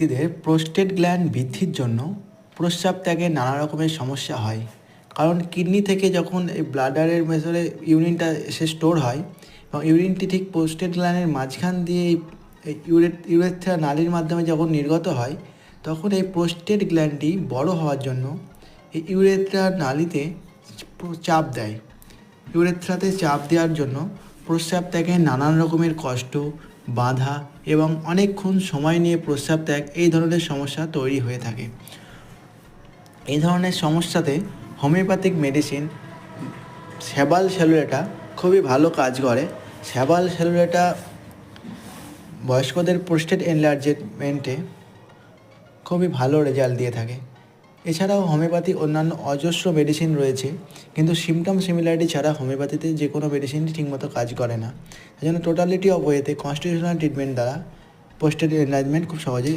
ব্যক্তিদের prostate gland বৃদ্ধির জন্য প্রস্রাব ত্যাগে নানা রকমের সমস্যা হয়। কারণ কিডনি থেকে যখন এই ব্লাডারের ভেতরে ইউরিনটা এসে স্টোর হয় এবং ইউরিনটি ঠিক প্রোস্টেট গ্ল্যান্ডের মাঝখান দিয়ে এই এই ইউরেট ইউরেথ্রা নালীর মাধ্যমে যখন নির্গত হয়, তখন এই প্রোস্টেট গ্ল্যান্ডটি বড় হওয়ার জন্য এই ইউরেথ্রা নালীতে চাপ দেয়। ইউরেথ্রাতে চাপ দেওয়ার জন্য প্রস্রাব ত্যাগে নানান রকমের কষ্ট বাধা এবং অনেকক্ষণ সময় নিয়ে প্রস্রাব ত্যাগ এই ধরনের সমস্যা তৈরি হয়ে থাকে। এই ধরনের সমস্যাতে হোমিওপ্যাথিক মেডিসিন শ্যাবাল সেলুলেটা খুবই ভালো কাজ করে। শ্যাবাল সেলুলেটা বয়স্কদের প্রোস্টেট এনলার্জমেন্টে খুবই ভালো রেজাল্ট দিয়ে থাকে। এছাড়াও হোমিওপ্যাথি অন্যান্য অজস্র মেডিসিন রয়েছে, কিন্তু সিমটম সিমিলারিটি ছাড়া হোমিওপ্যাথিতে যে কোনো মেডিসিনই ঠিকমতো কাজ করে না। এই জন্য টোটালিটি অফ ওয়েতে কনস্টিটিউশনাল ট্রিটমেন্ট দ্বারা পোস্টেড এনলাইনমেন্ট খুব সহজেই